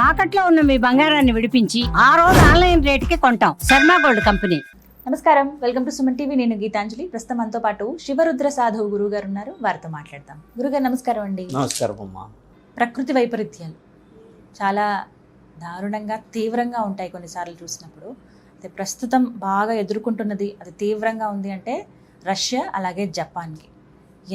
తాకట్లో ఉన్న మీ బంగారాన్ని విడిపించి ఆ రోజు ఆన్లైన్ రేటుకి కొంటాం. Sharma gold company. నమస్కారం. Welcome to Suman TV. నేను గీతాంజలి. ప్రస్తుతం మనతో పాటు శివరుద్ర సాధువు గురువు గారు ఉన్నారు. వారితో మాట్లాడతాం గురుగారు నమస్కారం అండి. నమస్కారం అమ్మా. ప్రకృతి వైపరీత్యాలు చాలా దారుణంగా తీవ్రంగా ఉంటాయి కొన్నిసార్లు చూసినప్పుడు. అయితే ప్రస్తుతం బాగా ఎదుర్కొంటున్నది అది తీవ్రంగా ఉంది అంటే రష్యా అలాగే జపాన్కి.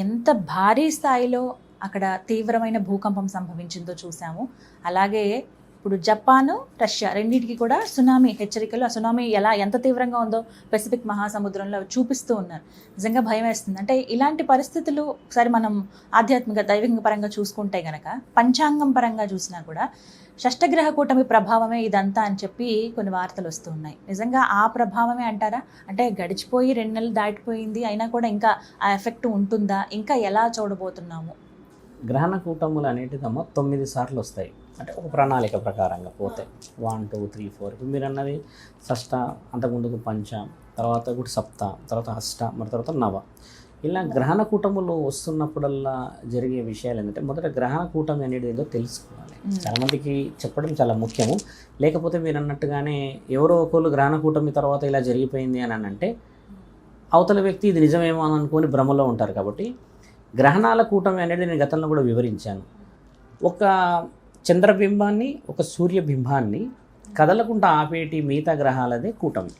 ఎంత భారీ స్థాయిలో అక్కడ తీవ్రమైన భూకంపం సంభవించిందో చూసాము. అలాగే ఇప్పుడు జపాన్ రష్యా రెండింటికి కూడా సునామీ హెచ్చరికలు ఆ సునామీ ఎలా ఎంత తీవ్రంగా ఉందో పెసిఫిక్ మహాసముద్రంలో చూపిస్తూ ఉన్నారు. నిజంగా భయం వేస్తుంది. అంటే ఇలాంటి పరిస్థితులు ఒకసారి మనం ఆధ్యాత్మిక దైవిక పరంగా చూసుకుంటే గనక పంచాంగం పరంగా చూసినా కూడా షష్టగ్రహ కూటమి ప్రభావమే ఇదంతా అని చెప్పి కొన్ని వార్తలు వస్తూ ఉన్నాయి. నిజంగా ఆ ప్రభావమే అంటారా? అంటే గడిచిపోయి రెండు నెలలు దాటిపోయింది అయినా కూడా ఇంకా ఆ ఎఫెక్ట్ ఉంటుందా? ఇంకా ఎలా చూడబోతున్నాము? గ్రహణ కూటములు అనేటిదమ్మా తొమ్మిది సార్లు వస్తాయి. అంటే ఒక ప్రణాళిక ప్రకారంగా పోతాయి వన్ టూ త్రీ ఫోర్ ఇప్పుడు మీరు అన్నది షష్ట అంతకుముందుకు పంచ తర్వాత కూడా సప్త తర్వాత అష్ట మరి తర్వాత నవ. ఇలా గ్రహణ కూటములు వస్తున్నప్పుడల్లా జరిగే విషయాలు ఏంటంటే మొదట గ్రహణ కూటమి అనేది ఏదో తెలుసుకోవాలి. మ్మ్. చాలా మందికి చెప్పడం చాలా ముఖ్యము. లేకపోతే మీరు అన్నట్టుగానే ఎవరో ఒకళ్ళు గ్రహణ కూటమి తర్వాత ఇలా జరిగిపోయింది అని అంటే అవతల వ్యక్తి ఇది నిజమేమో అని అనుకొని భ్రమలో ఉంటారు కాబట్టి గ్రహణాల కూటమి అనేది నేను గతంలో కూడా వివరించాను. ఒక చంద్రబింబాన్ని ఒక సూర్యబింబాన్ని కదలకుండా ఆపేటి మిగతా గ్రహాలదే కూటమి.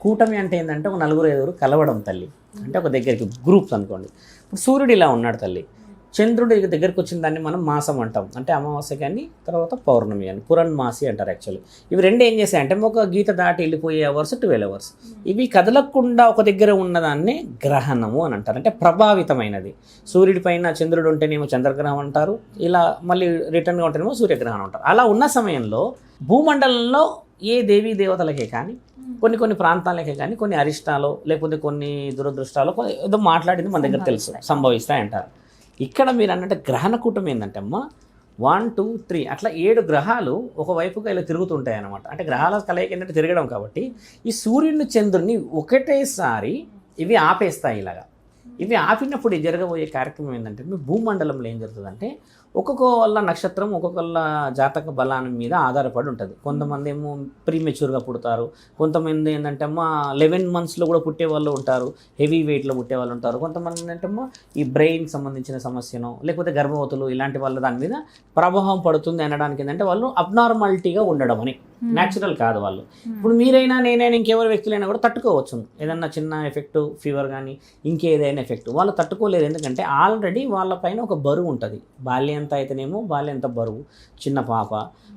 కూటమి అంటే ఏంటంటే ఒక నలుగురు ఐదుగురు కలవడం తల్లి. అంటే ఒక దగ్గరికి గ్రూప్స్ అనుకోండి. ఇప్పుడు సూర్యుడు ఇలా ఉన్నాడు తల్లి. చంద్రుడి దగ్గరికి వచ్చిన దాన్ని మనం మాసం అంటాం. అంటే అమావాస్య కానీ తర్వాత పౌర్ణమి అని. పురణ్మాసి అంటారు యాక్చువల్లీ. ఇవి రెండు ఏం చేస్తాయంటే ఒక గీత దాటి వెళ్ళిపోయే అవర్స్ ట్వెల్వ్ అవర్స్. ఇవి కదలకుండా ఒక దగ్గర ఉన్నదాన్నే గ్రహణము అని అంటారు. అంటే ప్రభావితమైనది. సూర్యుడి పైన చంద్రుడు ఉంటేనేమో చంద్రగ్రహం అంటారు. ఇలా మళ్ళీ రిటర్న్గా ఉంటేనేమో సూర్యగ్రహణం అంటారు. అలా ఉన్న సమయంలో భూమండలంలో ఏ దేవీ దేవతలకే కానీ కొన్ని కొన్ని ప్రాంతాలకే కానీ కొన్ని అరిష్టాలు లేకపోతే కొన్ని దురదృష్టాలు ఏదో మాట్లాడింది మన దగ్గర తెలుసు. సంభవిస్తాయి. ఇక్కడ మీరు అన్నట్టు గ్రహణ కూటమి ఏంటంటే అమ్మ వన్ టూ త్రీ అట్లా ఏడు గ్రహాలు ఒకవైపుగా ఇలా తిరుగుతుంటాయి అనమాట అంటే గ్రహాల కలయిక ఏంటంటే తిరగడం కాబట్టి ఈ సూర్యుని చంద్రుడిని ఒకటేసారి ఇవి ఆపేస్తాయి ఇలాగా. ఇవి ఆపినప్పుడు జరగబోయే కార్యక్రమం ఏంటంటే మీ భూమండలంలో ఏం జరుగుతుందంటే ఒక్కొక్క వాళ్ళ నక్షత్రం ఒక్కొక్కళ్ళ జాతక బలాన్ని మీద ఆధారపడి ఉంటుంది. కొంతమంది ఏమో ప్రీమెచ్యూర్గా పుడతారు. కొంతమంది ఏంటంటే అమ్మా లెవెన్ మంత్స్లో కూడా పుట్టే వాళ్ళు ఉంటారు. హెవీ వెయిట్లో పుట్టే వాళ్ళు ఉంటారు. కొంతమంది ఏంటంటే అమ్మ ఈ బ్రెయిన్ సంబంధించిన సమస్యను లేకపోతే గర్భవతులు ఇలాంటి వాళ్ళ దాని మీద ప్రభావం పడుతుంది అనడానికి ఏంటంటే వాళ్ళు అబ్నార్మాలిటీగా ఉండడం అని. న్యాచురల్ కాదు వాళ్ళు. ఇప్పుడు మీరైనా నేనైనా ఇంకెవరి వ్యక్తులైనా కూడా తట్టుకోవచ్చు. ఏదన్నా చిన్న ఎఫెక్ట్ ఫీవర్ కానీ ఇంకేదైనా ఎఫెక్ట్ వాళ్ళు తట్టుకోలేరు ఎందుకంటే ఆల్రెడీ వాళ్ళ పైన ఒక బరువు ఉంటుంది. బాల్యంత అయితేనేమో బాల్యంత బరువు. చిన్న పాప.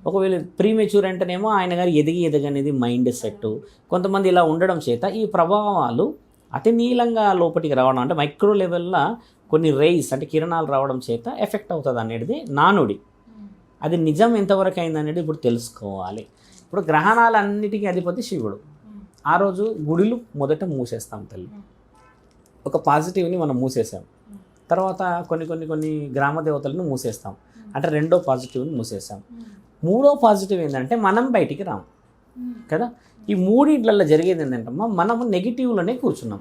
ఒకవేళ ప్రీమెచ్యూర్ అంటేనేమో ఆయన గారు ఎదిగి ఎదగనేది మైండ్ సెట్ కొంతమంది ఇలా ఉండడం చేత ఈ ప్రభావాలు అతి నీలంగా లోపలికి రావడం అంటే మైక్రో లెవెల్లో కొన్ని రేస్ అంటే కిరణాలు రావడం చేత ఎఫెక్ట్ అవుతుంది అనేది నానుడి అది నిజం ఎంతవరకు అయింది అనేది ఇప్పుడు తెలుసుకోవాలి. ఇప్పుడు గ్రహణాలన్నిటికీ అధిపతి శివుడు. ఆ రోజు గుడిలు మొదట మూసేస్తాం తల్లి. ఒక పాజిటివ్ని మనం మూసేసాం. తర్వాత కొన్ని కొన్ని కొన్ని గ్రామ దేవతలను మూసేస్తాం. అంటే రెండో పాజిటివ్ని మూసేసాం. మూడో పాజిటివ్ ఏంటంటే మనం బయటికి రాం. కదా? ఈ మూడింట్లలో జరిగేది ఏంటంటే అమ్మా మనం నెగిటివ్లోనే కూర్చున్నాం.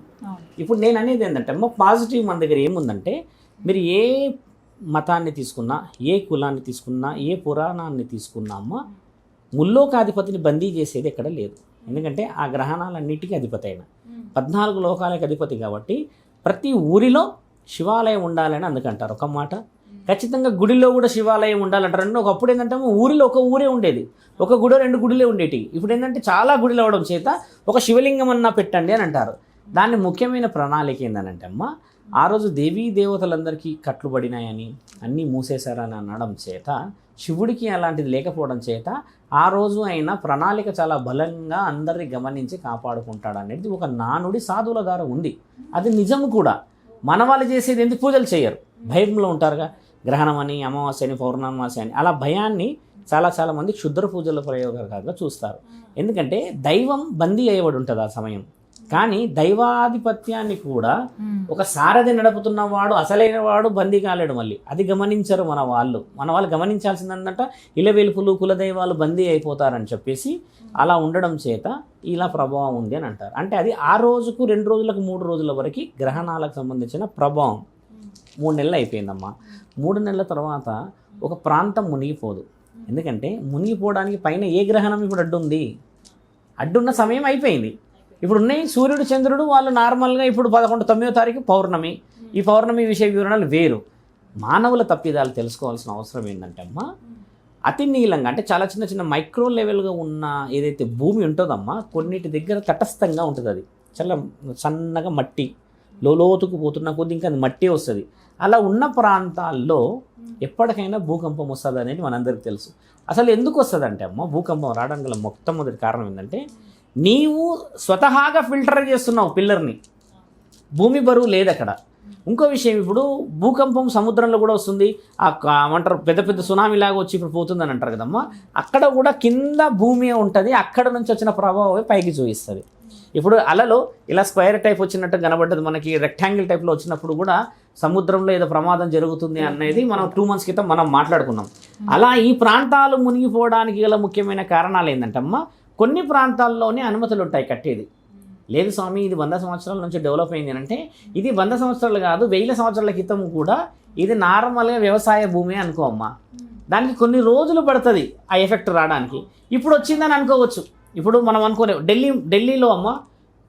ఇప్పుడు నేను అనేది ఏంటంటే అమ్మ పాజిటివ్ మన దగ్గర ఏముందంటే మీరు ఏ మతాన్ని తీసుకున్నా ఏ కులాన్ని తీసుకున్నా ఏ పురాణాన్ని తీసుకున్నా అమ్మ ముల్లోకాధిపతిని బందీ చేసేది ఎక్కడ లేదు. ఎందుకంటే ఆ గ్రహణాలన్నిటికీ అధిపతి అయిన పద్నాలుగు లోకాలకు అధిపతి కాబట్టి ప్రతి ఊరిలో శివాలయం ఉండాలని అందుకంటారు. ఒక మాట. ఖచ్చితంగా గుడిలో కూడా శివాలయం ఉండాలంటారు. అంటే ఒకప్పుడు ఏంటంటే ఊరిలో ఒక ఊరే ఉండేది. ఒక గుడో రెండు గుడిలే ఉండేటివి. ఇప్పుడు ఏంటంటే చాలా గుడిలు అవడం చేత ఒక శివలింగం అన్నా పెట్టండి అని అంటారు. దాన్ని ముఖ్యమైన ప్రణాళిక ఏందనంటే అమ్మ ఆ రోజు దేవీ దేవతలందరికీ కట్లు పడినాయని అన్నీ మూసేశారని అనడం చేత శివుడికి అలాంటిది లేకపోవడం చేత ఆ రోజు ఆయన ప్రణాళిక చాలా బలంగా అందరిని గమనించి కాపాడుకుంటాడు అనేది ఒక నానుడి సాధువుల ద్వారా ఉంది. అది నిజము కూడా. మన వాళ్ళు చేసేది ఎందుకు పూజలు చేయరు? భయంలో ఉంటారుగా. గ్రహణం అని అమావాస్య అని పౌర్ణమాసి అని. అలా భయాన్ని చాలా చాలా మంది క్షుద్ర పూజల ప్రయోగాలుగా చూస్తారు. ఎందుకంటే దైవం బందీ అయ్యబడి ఉంటుంది ఆ సమయం. కానీ దైవాధిపత్యాన్ని కూడా ఒక సారథి నడుపుతున్న వాడు అసలైన వాడు బందీ కాలేడు మళ్ళీ. అది గమనించరు మన వాళ్ళు. మన వాళ్ళు గమనించాల్సిందందట ఇలవెలుపులు కులదైవాలు బందీ అయిపోతారని చెప్పేసి అలా ఉండడం చేత ఇలా ప్రభావం ఉంది అని అంటారు. అంటే అది ఆ రోజుకు రెండు రోజులకు మూడు రోజుల వరకు గ్రహణాలకు సంబంధించిన ప్రభావం. మూడు నెలలు అయిపోయిందమ్మా. మూడు నెలల తర్వాత ఒక ప్రాంతం మునిగిపోదు. ఎందుకంటే మునిగిపోవడానికి పైన ఏ గ్రహణం ఇప్పుడు అడ్డుంది? అడ్డున్న సమయం అయిపోయింది. ఇప్పుడు ఉన్నాయి సూర్యుడు చంద్రుడు వాళ్ళు నార్మల్గా ఇప్పుడు పదకొండు తొమ్మిదో తారీఖు పౌర్ణమి. ఈ పౌర్ణమి విషయ వివరణలు వేరు. మానవుల తప్పిదాలు తెలుసుకోవాల్సిన అవసరం ఏంటంటే అమ్మా అతి నీలంగా అంటే చాలా చిన్న చిన్న మైక్రో లెవెల్గా ఉన్న ఏదైతే భూమి ఉంటుందమ్మా కొన్నిటి దగ్గర తటస్థంగా ఉంటుంది అది. చాలా సన్నగా మట్టి లోతుకు పోతున్న కొద్ది ఇంకా అది మట్టి వస్తుంది. అలా ఉన్న ప్రాంతాల్లో ఎప్పటికైనా భూకంపం వస్తుంది అనేది మనందరికీ తెలుసు. అసలు ఎందుకు వస్తుంది అంటే అమ్మ భూకంపం రావడానికి గల మొట్టమొదటి కారణం ఏంటంటే నీవు స్వతహాగా ఫిల్టర్ చేస్తున్నావు పిల్లర్ని. భూమి బరువు లేదు అక్కడ ఇంకో విషయం ఇప్పుడు భూకంపం సముద్రంలో కూడా వస్తుంది. ఆ ఏమంటారు పెద్ద పెద్ద సునామీ లాగా వచ్చి ఇప్పుడు పోతుందని అంటారు కదమ్మా. అక్కడ కూడా కింద భూమి ఉంటుంది అక్కడ నుంచి వచ్చిన ప్రభావం పైకి చూపిస్తుంది. ఇప్పుడు అలలో ఇలా స్క్వేర్ టైప్ వచ్చినట్టు కనబడ్డది మనకి రెక్టాంగిల్ టైప్లో వచ్చినప్పుడు కూడా సముద్రంలో ఏదో ప్రమాదం జరుగుతుంది అనేది మనం టూ మంత్స్ క్రితం మనం మాట్లాడుకున్నాం. అలా ఈ ప్రాంతాలు మునిగిపోవడానికి గల ముఖ్యమైన కారణాలు ఏంటంటే అమ్మా కొన్ని ప్రాంతాల్లోనే అనుమతులు ఉంటాయి కట్టేది లేదు స్వామి ఇది వంద సంవత్సరాల నుంచి డెవలప్ అయింది అంటే ఇది వంద సంవత్సరాలు కాదు వెయ్యి సంవత్సరాల క్రితం కూడా ఇది నార్మల్గా వ్యవసాయ భూమి అనుకో అమ్మా. దానికి కొన్ని రోజులు పడుతుంది ఆ ఎఫెక్ట్ రావడానికి. ఇప్పుడు వచ్చిందని అనుకోవచ్చు. ఇప్పుడు మనం అనుకోలే ఢిల్లీ ఢిల్లీలో అమ్మ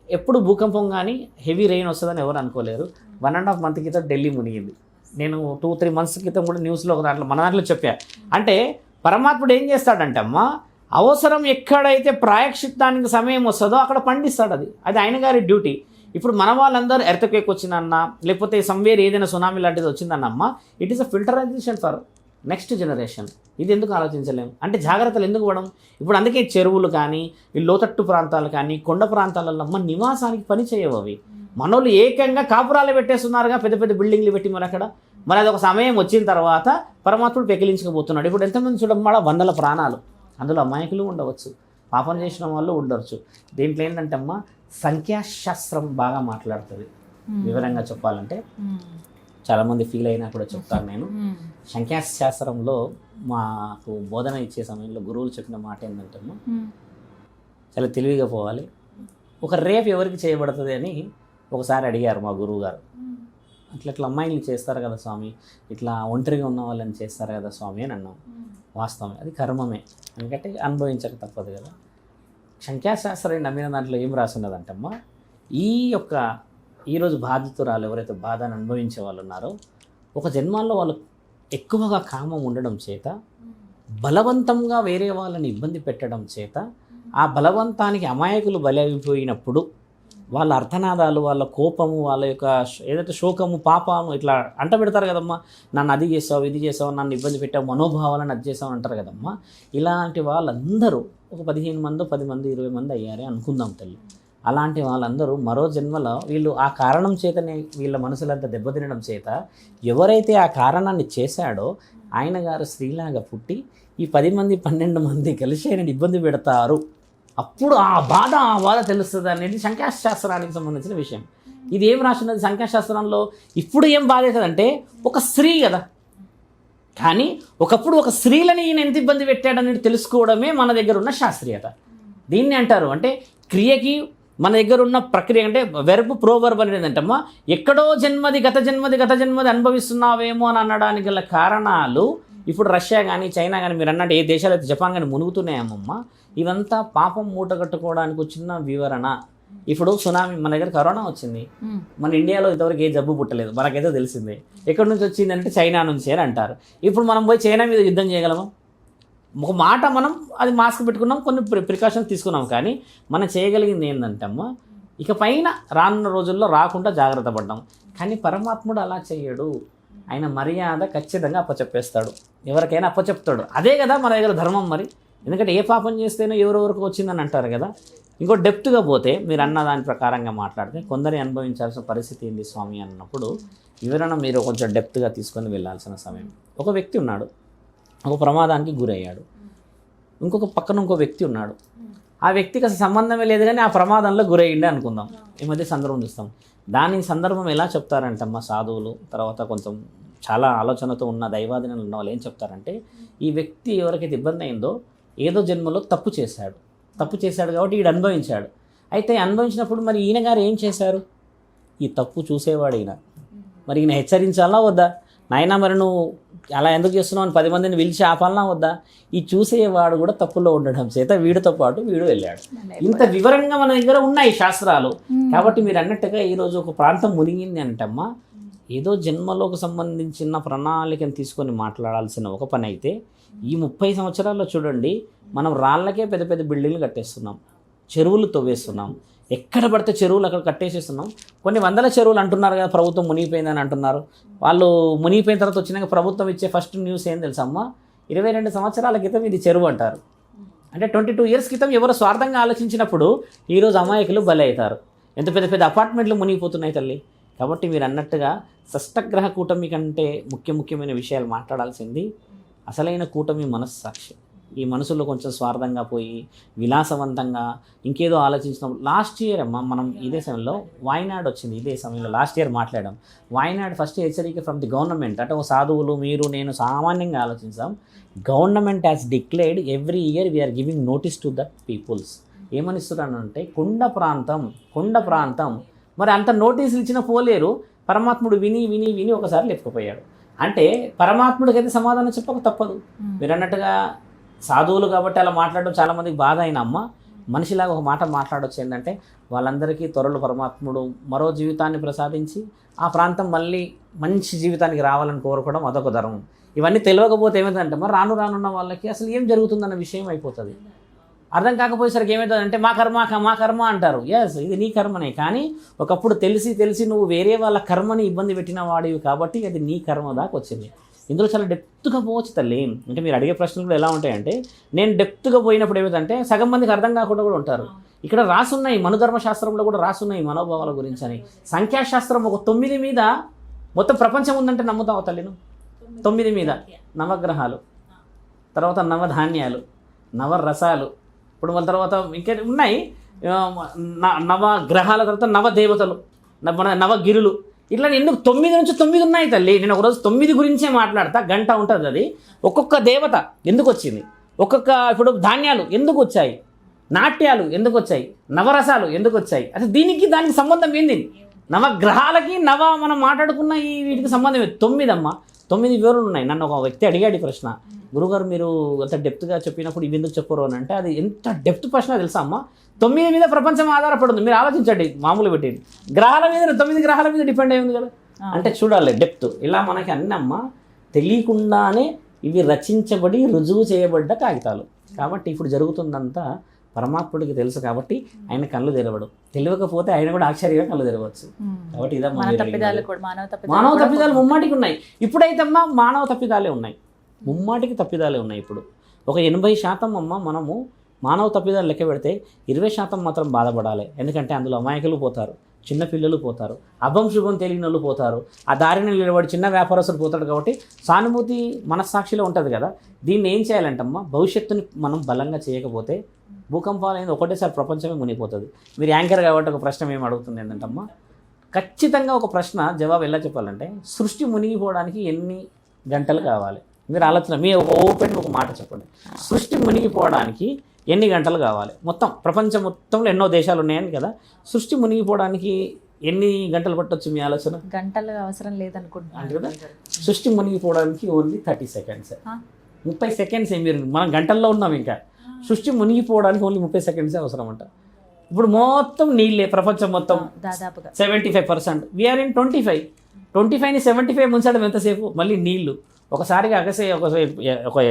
ఎప్పుడు భూకంపం కానీ హెవీ రెయిన్ వస్తుందని ఎవరు అనుకోలేరు. వన్ అండ్ హాఫ్ మంత్ క్రితం ఢిల్లీ మునిగింది. నేను టూ త్రీ మంత్స్ క్రితం కూడా న్యూస్లో ఒక దాంట్లో మన దాంట్లో చెప్పా. అంటే పరమాత్ముడు ఏం చేస్తాడంటే అమ్మ అవసరం ఎక్కడైతే ప్రాయక్షిత్తానికి సమయం వస్తుందో అక్కడ పండిస్తాడు అది. అది ఆయన గారి డ్యూటీ. ఇప్పుడు మన వాళ్ళందరూ ఎర్తక్వేక్ వచ్చిందన్న లేకపోతే సంవేర్ ఏదైనా సునామీ లాంటిది వచ్చిందన్నమ్మ it is a filterization for next generation ఇది ఎందుకు ఆలోచించలేము అంటే జాగ్రత్తలు ఎందుకు పడడం ఇప్పుడు అందుకే చెరువులు కానీ ఈ లోతట్టు ప్రాంతాలు కానీ కొండ ప్రాంతాలలో మన నివాసానికి పని చేయవు అవి. మనోళ్ళు ఏకంగా కాపురాలు పెట్టేస్తున్నారుగా పెద్ద పెద్ద బిల్డింగ్లు పెట్టి మరి అక్కడ. మరి అది ఒక సమయం వచ్చిన తర్వాత పరమాత్ముడు పెకిలించకపోతున్నాడు. ఇప్పుడు ఎంతమంది చూడడం వందల ప్రాణాలు. అందులో అమాయకులు ఉండవచ్చు పాపం చేసిన వాళ్ళు ఉండవచ్చు. దీంట్లో ఏంటంటే అమ్మ సంఖ్యాశాస్త్రం బాగా మాట్లాడుతుంది. వివరంగా చెప్పాలంటే చాలామంది ఫీల్ అయినా కూడా చెప్తాను నేను. సంఖ్యాశాస్త్రంలో మాకు బోధన ఇచ్చే సమయంలో గురువులు చెప్పిన మాట ఏంటంటే అమ్మ, చాలా తెలివిగా పోవాలి. ఒక రేపు ఎవరికి చేయబడుతుంది అని ఒకసారి అడిగారు మా గురువు గారు అట్లా ఇట్లా అమ్మాయిలు చేస్తారు కదా స్వామి. ఇట్లా ఒంటరిగా ఉన్న వాళ్ళని చేస్తారు కదా స్వామి అని అన్నాం. వాస్తవమే. అది కర్మమే. ఎందుకంటే అనుభవించక తప్పదు కదా. సంఖ్యాశాస్త్రం నమ్మిన దాంట్లో ఏం రాసున్నదంటమ్మా? ఈ యొక్క ఈరోజు బాధితురాలు ఎవరైతే బాధను అనుభవించే వాళ్ళు ఉన్నారో ఒక జన్మాల్లో వాళ్ళు ఎక్కువగా కామం ఉండడం చేత బలవంతంగా వేరే వాళ్ళని ఇబ్బంది పెట్టడం చేత ఆ బలవంతానికి అమాయకులు బలైపోయినప్పుడు వాళ్ళ అర్థనాదాలు వాళ్ళ కోపము వాళ్ళ యొక్క ఏదైతే శోకము పాపము ఇట్లా అంట పెడతారు కదమ్మా. నన్ను అది చేసావు ఇది చేసావు నన్ను ఇబ్బంది పెట్టావు మనోభావాలను అది చేసావు అంటారు కదమ్మా. ఇలాంటి వాళ్ళందరూ ఒక పదిహేను మంది పది మంది ఇరవై మంది అయ్యారే అనుకుందాం తల్లి. అలాంటి వాళ్ళందరూ మరో జన్మలో వీళ్ళు ఆ కారణం చేతనే వీళ్ళ మనసులంతా దెబ్బతినడం చేత ఎవరైతే ఆ కారణాన్ని చేశాడో ఆయన గారు స్త్రీలాగా పుట్టి ఈ పది మంది పన్నెండు మంది కలిసి ఆయన ఇబ్బంది పెడతారు. అప్పుడు ఆ బాధ ఆ బాధ తెలుస్తుంది అనేది సంఖ్యాశాస్త్రానికి సంబంధించిన విషయం. ఇది ఏం రాసినది సంఖ్యాశాస్త్రంలో ఇప్పుడు ఏం బాధేస్తుందంటే ఒక స్త్రీ కదా. కానీ ఒకప్పుడు ఒక స్త్రీలని ఈయన ఎంత ఇబ్బంది పెట్టాడనేది తెలుసుకోవడమే మన దగ్గర ఉన్న శాస్త్రీయత. దీన్ని అంటారు. అంటే క్రియకి మన దగ్గర ఉన్న ప్రక్రియ అంటే వెర్బ్ ప్రోవర్బ్ అనేది ఏంటమ్మా ఎక్కడో జన్మది గత జన్మది గత జన్మది అనుభవిస్తున్నావేమో అని అనడానికి గల కారణాలు ఇప్పుడు రష్యా కానీ చైనా కానీ మీరు అన్నట్టు ఏ దేశాలు అయితే జపాన్ కానీ మునుగుతున్నాయమ్మమ్మ ఇవంతా పాపం మూట కట్టుకోవడానికి వచ్చిన వివరణ. ఇప్పుడు సునామీ మన దగ్గర కరోనా వచ్చింది. మన ఇండియాలో ఇంతవరకు ఏ జబ్బు పుట్టలేదు. మనకైతే తెలిసిందే. ఎక్కడి నుంచి వచ్చింది అంటే చైనా నుంచి అని అంటారు. ఇప్పుడు మనం పోయి చైనా మీద యుద్ధం చేయగలమా? ఒక మాట మనం అది మాస్క్ పెట్టుకున్నాం కొన్ని ప్రికాషన్స్ తీసుకున్నాం. కానీ మనం చేయగలిగింది ఏంటంటే అమ్మ ఇక పైన రానున్న రోజుల్లో రాకుండా జాగ్రత్త పడ్డాం. కానీ పరమాత్ముడు అలా చేయడు. ఆయన మర్యాద ఖచ్చితంగా అప్పచెప్పేస్తాడు. ఎవరికైనా అప్పచెప్తాడు. అదే కదా మన దగ్గర ధర్మం మరి. ఎందుకంటే ఏ పాపం చేస్తేనే ఎవరెవరికి వచ్చిందని అంటారు కదా. ఇంకో డెప్త్గా పోతే మీరు అన్న దాని ప్రకారంగా మాట్లాడితే కొందరి అనుభవించాల్సిన పరిస్థితి ఏంది స్వామి అన్నప్పుడు వివరణ మీరు కొంచెం డెప్త్గా తీసుకొని వెళ్ళాల్సిన సమయం. ఒక వ్యక్తి ఉన్నాడు. ఒక ప్రమాదానికి గురయ్యాడు. ఇంకొక పక్కన ఇంకో వ్యక్తి ఉన్నాడు. ఆ వ్యక్తికి అసలు సంబంధమే లేదు కానీ ఆ ప్రమాదంలో గురయ్యిండే అనుకుందాం. ఈ మధ్య సందర్భం చూస్తాం. దాని సందర్భం ఎలా చెప్తారంటమ్మా సాధువులు? తర్వాత కొంచెం చాలా ఆలోచనతో ఉన్న దైవాదినలు ఉన్న వాళ్ళు ఏం చెప్తారంటే ఈ వ్యక్తి ఎవరికైతే ఇబ్బంది అయిందో ఏదో జన్మలో తప్పు చేశాడు. తప్పు చేశాడు కాబట్టి ఈడు అనుభవించాడు. అయితే అనుభవించినప్పుడు మరి ఈయన గారు ఏం చేశారు? ఈ తప్పు చూసేవాడు ఈయన మరి ఈయన హెచ్చరించాలా వద్దా? నాయనా మరి నువ్వు అలా ఎందుకు చేస్తున్నావు అని పది మందిని పిలిచి ఆపాలనా వద్దా? ఈ చూసేవాడు కూడా తప్పులో ఉండడం చేత వీడితో పాటు వీడు వెళ్ళాడు. ఇంత వివరంగా మన దగ్గర ఉన్నాయి శాస్త్రాలు. కాబట్టి మీరు అన్నట్టుగా ఈరోజు ఒక ప్రాంతం మునిగింది అంటమ్మా. ఏదో జన్మలోకి సంబంధించిన ప్రణాళికను తీసుకొని మాట్లాడాల్సిన ఒక పని అయితే ఈ ముప్పై సంవత్సరాల్లో చూడండి మనం రాళ్ళకే పెద్ద పెద్ద బిల్డింగ్లు కట్టేస్తున్నాం. చెరువులు తవ్వేస్తున్నాం. ఎక్కడ పడితే చెరువులు అక్కడ కట్టేసేస్తున్నాం. కొన్ని వందల చెరువులు అంటున్నారు కదా ప్రభుత్వం మునిగిపోయిందని అంటున్నారు. వాళ్ళు మునిగిపోయిన తర్వాత వచ్చినాక ప్రభుత్వం ఇచ్చే ఫస్ట్ న్యూస్ ఏం తెలుసమ్మా ఇరవై రెండు సంవత్సరాల క్రితం ఇది చెరువు అంటారు. అంటే ట్వంటీ టూ ఇయర్స్ క్రితం ఎవరు స్వార్థంగా ఆలోచించినప్పుడు ఈరోజు అమాయకులు బలి అవుతారు. ఎంత పెద్ద పెద్ద అపార్ట్మెంట్లు మునిగిపోతున్నాయి తల్లి. కాబట్టి మీరు అన్నట్టుగా షష్టగ్రహ కూటమి కంటే ముఖ్య ముఖ్యమైన విషయాలు మాట్లాడాల్సింది. అసలైన కూటమి మనస్సాక్షి. ఈ మనసులో కొంచెం స్వార్థంగా పోయి విలాసవంతంగా ఇంకేదో ఆలోచించినాం లాస్ట్ ఇయర్ అమ్మ మనం ఇదే సమయంలో వాయనాడ్ వచ్చింది ఇదే సమయంలో లాస్ట్ ఇయర్ మాట్లాడాం. వాయనాడ్ ఫస్ట్ హెచ్చరిక ఫ్రమ్ ది గవర్నమెంట్ అంటే ఓ సాధువులు మీరు నేను సామాన్యంగా ఆలోచించాం government has declared every year we are giving notice to the peoples ఏమనిస్తున్నానంటే కొండ ప్రాంతం కొండ ప్రాంతం. మరి అంత నోటీసులు ఇచ్చిన పోలేరు. పరమాత్ముడు విని విని విని ఒకసారి లేపుకుపోయాడు. అంటే పరమాత్ముడికి అయితే సమాధానం చెప్పక తప్పదు. మీరు అన్నట్టుగా సాధువులు కాబట్టి అలా మాట్లాడడం చాలామందికి బాధ అయిన అమ్మ మనిషిలాగా ఒక మాట మాట్లాడొచ్చు ఏంటంటే వాళ్ళందరికీ త్వరలో పరమాత్ముడు మరో జీవితాన్ని ప్రసాదించి ఆ ప్రాంతం మళ్ళీ మంచి జీవితానికి రావాలని కోరుకోవడం అదొక ధర్మం. ఇవన్నీ తెలియకపోతే ఏమైందంటే మరి రాను రానున్న వాళ్ళకి అసలు ఏం జరుగుతుందన్న విషయం అయిపోతుంది. అర్థం కాకపోయేసరికి ఏమవుతుందంటే మా కర్మ మా కర్మ అంటారు. ఎస్ ఇది నీ కర్మనే. కానీ ఒకప్పుడు తెలిసి తెలిసి నువ్వు వేరే వాళ్ళ కర్మని ఇబ్బంది పెట్టిన వాడివి కాబట్టి అది నీ కర్మ దాకా వచ్చింది. ఇందులో చాలా డెప్త్గా పోవచ్చు తల్లి. అంటే మీరు అడిగే ప్రశ్నలు కూడా ఎలా ఉంటాయంటే నేను డెప్త్గా పోయినప్పుడు ఏమిటంటే సగం మందికి అర్థం కాకుండా కూడా ఉంటారు. ఇక్కడ రాసున్నాయి మనుధర్మ శాస్త్రంలో కూడా రాసున్నాయి మనోభావాల గురించి అని. సంఖ్యాశాస్త్రం ఒక తొమ్మిది మీద మొత్తం ప్రపంచం ఉందంటే నమ్ముతావు తల్లిను తొమ్మిది మీద నవగ్రహాలు తర్వాత నవధాన్యాలు నవరసాలు ఇప్పుడు వాళ్ళ తర్వాత ఇంకా ఉన్నాయి. నవ గ్రహాల తర్వాత నవ దేవతలు నవ నవగిరులు. ఇట్లా ఎందుకు తొమ్మిది నుంచి తొమ్మిది ఉన్నాయి తల్లి. నేను ఒకరోజు తొమ్మిది గురించే మాట్లాడతా గంట ఉంటుంది అది. ఒక్కొక్క దేవత ఎందుకు వచ్చింది? ఒక్కొక్క ఇప్పుడు ధాన్యాలు ఎందుకు వచ్చాయి? నాట్యాలు ఎందుకు వచ్చాయి? నవరసాలు ఎందుకు వచ్చాయి? అసలు దీనికి దానికి సంబంధం ఏంది? నవగ్రహాలకి నవ మనం మాట్లాడుకున్న ఈ వీటికి సంబంధం ఏంది? తొమ్మిది అమ్మ తొమ్మిది వివరాలు ఉన్నాయి. నన్ను ఒక వ్యక్తి అడిగాడు ప్రశ్న. గురుగారు మీరు అంత డెప్త్గా చెప్పినప్పుడు ఇవి ఎందుకు చెప్పరు అని అంటే అది ఎంత డెప్త్ ప్రశ్న తెలుసా అమ్మ? తొమ్మిది మీద ప్రపంచం ఆధారపడి ఉంది మీరు ఆలోచించండి మామూలు పెట్టి గ్రహాల మీద తొమ్మిది గ్రహాల మీద డిపెండ్ అయి ఉంది కదా. అంటే చూడాలి డెప్త్ ఇలా మనకి అన్నమ్మ తెలియకుండానే ఇవి రచించబడి రుజువు చేయబడ్డ కాగితాలు. కాబట్టి ఇప్పుడు జరుగుతుందంతా పరమాత్ముడికి తెలుసు కాబట్టి ఆయన కళ్ళు తెరవడు. తెలియకపోతే ఆయన కూడా ఆశ్చర్యంగా కళ్ళు తెరవచ్చు. కాబట్టి ఇదే మానవ తప్పిదాలు మానవ తప్పిదాలు ముమ్మాటికి ఉన్నాయి. ఇప్పుడైతే అమ్మా మానవ తప్పిదాలే ఉన్నాయి. ముమ్మాటికి తప్పిదాలే ఉన్నాయి ఇప్పుడు. ఒక ఎనభై శాతం అమ్మ మనము మానవ తప్పిదాలు లెక్క పెడితే ఇరవై శాతం మాత్రం బాధపడాలి. ఎందుకంటే అందులో అమాయకులు పోతారు చిన్న పిల్లలు పోతారు అభం శుభం తెలియని వాళ్ళు పోతారు. ఆ దారిని నిలబడి చిన్న వ్యాపారస్తులు పోతాడు కాబట్టి సానుభూతి మనస్సాక్షిలో ఉంటుంది కదా. దీన్ని ఏం చేయాలంటమ్మా? భవిష్యత్తుని మనం బలంగా చేయకపోతే భూకంపాలు అనేది ఒకటేసారి ప్రపంచమే మునిగిపోతుంది. మీరు యాంకర్ కాబట్టి ఒక ప్రశ్న ఏం అడుగుతుంది ఏంటంటమ్మా? ఖచ్చితంగా ఒక ప్రశ్న జవాబు ఎలా చెప్పాలంటే సృష్టి మునిగిపోవడానికి ఎన్ని గంటలు కావాలి? మీరు ఆలోచన మీ ఒక ఓపెన్ ఒక మాట చెప్పండి. సృష్టి మునిగిపోవడానికి ఎన్ని గంటలు కావాలి? మొత్తం ప్రపంచం మొత్తంలో ఎన్నో దేశాలు ఉన్నాయని కదా? సృష్టి మునిగిపోవడానికి ఎన్ని గంటలు పట్టొచ్చు మీ ఆలోచన? గంటలు అవసరం లేదనుకుంటున్నాను. కదా? సృష్టి మునిగిపోవడానికి ఓన్లీ థర్టీ సెకండ్స్. ముప్పై సెకండ్స్ మీరు? మనం గంటల్లో ఉన్నాం ఇంకా. సృష్టి మునిగిపోవడానికి ఓన్లీ ముప్పై సెకండ్సే అవసరం అంట. ఇప్పుడు మొత్తం నీళ్ళే ప్రపంచం మొత్తం. దాదాపుగా. Seventy five percent. We are in twenty five twenty ఫైవ్ని seventy five ముంచడం ఎంతసేపు? మళ్ళీ నీళ్ళు ఒకసారిగా అగసే ఒక ఒక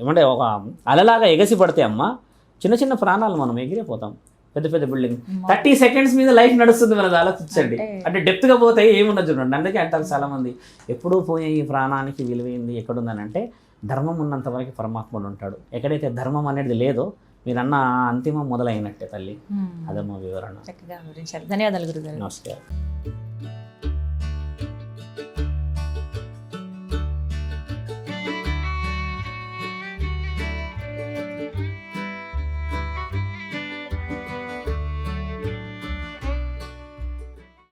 ఏమంటే ఒక అలలాగా ఎగసి పడితే అమ్మ చిన్న చిన్న ప్రాణాలు మనం ఎగిరిపోతాం. పెద్ద పెద్ద బిల్డింగ్ థర్టీ సెకండ్స్ మీద లైఫ్ నడుస్తుంది మనది ఆలోచించండి. అంటే- డెప్త్గా పోతే ఏముండదు చూడండి. అందుకే అంటారు చాలా మంది ఎప్పుడూ పోయే ఈ ప్రాణానికి విలువైంది ఎక్కడుందని అంటే ధర్మం ఉన్నంత వరకు పరమాత్ముడు ఉంటాడు. ఎక్కడైతే ధర్మం అనేది లేదో మీరన్న అంతిమం మొదలైనట్టే తల్లి. అదమ్మా వివరణ. చక్కగా వివరించారు. ధన్యవాదాలు గురుగారు. నమస్కారం.